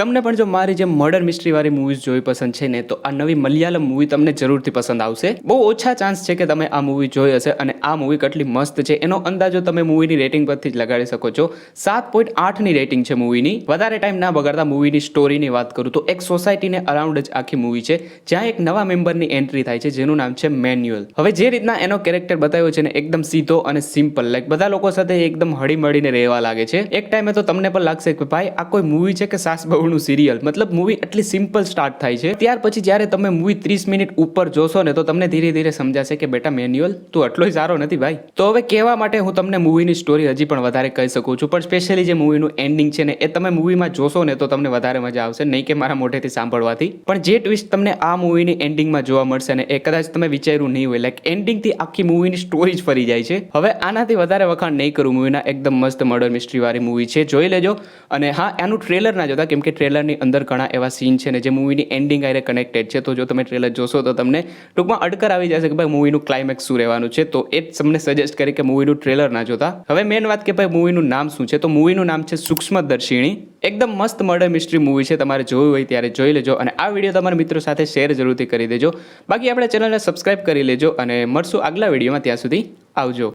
તમને પણ જો મારી જે મર્ડર મિસ્ટ્રી વાળી મૂવીઝ જોવી પસંદ છે ને, તો આ નવી મલયાલમ મૂવી તમને જરૂરથી પસંદ આવશે. બહુ ઓછા ચાન્સ છે કે તમે આ મૂવી જોઈ હશે અને આ મૂવી કેટલી મસ્ત છે. એનો અંદાજો તમે મૂવીની રેટિંગ પરથી જ લગાડી શકો છો. સાત પોઈન્ટ આઠની રેટિંગ છે મૂવીની વધારે ટાઈમ ના બગાડતા મૂવીની સ્ટોરીની વાત કરું તો એક સોસાયટીને અરાઉન્ડ જ આખી મૂવી છે, જ્યાં એક નવા મેમ્બરની એન્ટ્રી થાય છે, જેનું નામ છે મેન્યુઅલ હવે જે રીતના એનો કેરેક્ટર બતાવ્યો છે ને, એકદમ સીધો અને સિમ્પલ લાઈક બધા લોકો સાથે એકદમ હળી મળીને રહેવા લાગે છે. એક ટાઈમે તો તમને પણ લાગશે કે ભાઈ, આ કોઈ મૂવી છે કે સાસ બહુનું સિરિયલ મતલબ મૂવી એટલી સિમ્પલ સ્ટાર્ટ થાય છે. ત્યાર પછી જ્યારે તમે મૂવી ત્રીસ મિનિટ ઉપર જોશો ને, તો તમને ધીરે ધીરે સમજાશે કે બેટા મેન્યુઅલ તું એટલોય સારો નથી ભાઈ. તો હવે કહેવા માટે હું તમને મૂવીની સ્ટોરી હજી પણ વધારે કહી શકું છું, પણ સ્પેશિયલી જે મૂવીનું એન્ડિંગ છે ને, એ તમે મૂવીમાં જોશો ને, તો તમને વધારે મજા આવશે, નહીં કે મારા મોઢેથી સાંભળવાથી. પણ જે ટ્વિસ્ટ તમને આ મૂવીની એન્ડિંગમાં જોવા મળશે ને, એ કદાચ તમે વિચાર્યું નહીં હોય લાઈક એન્ડિંગથી આખી મૂવીની સ્ટોરી જ ફરી જાય છે. હવે આનાથી વધારે વખાણ નહીં કરું મૂવીના એકદમ મસ્ત મર્ડર મિસ્ટ્રી વાળી મૂવી છે, જોઈ લેજો. અને હા, એનું ટ્રેલર ના જોતા, કેમ કે ટ્રેલરની અંદર ઘણા એવા સીન છે ને જે મૂવીની એન્ડિંગ આરે કનેક્ટેડ છે. તો જો તમે ટ્રેલર જોશો તો તમને ટૂંકમાં અડકર આવી જશે કે ભાઈ મૂવીનું ક્લાઇમેક્સ શું રહેવાનું છે. તો એ જ તમને સજેસ્ટ કરી કે મૂવીનું ટ્રેલર ના જોતા. હવે મેન વાત કે ભાઈ મૂવીનું નામ શું છે? તો મૂવીનું નામ છે સૂક્ષ્મદર્શિણી એકદમ મસ્ત મર્ડર મિસ્ટ્રી મૂવી છે. તમારે જોયું હોય ત્યારે જોઈ લેજો અને આ વીડિયો તમારા મિત્રો સાથે શેર જરૂરથી કરી દેજો. બાકી આપણે ચેનલને સબસ્ક્રાઇબ કરી લેજો અને મળશું આગલા વિડીયોમાં ત્યાં સુધી આવજો.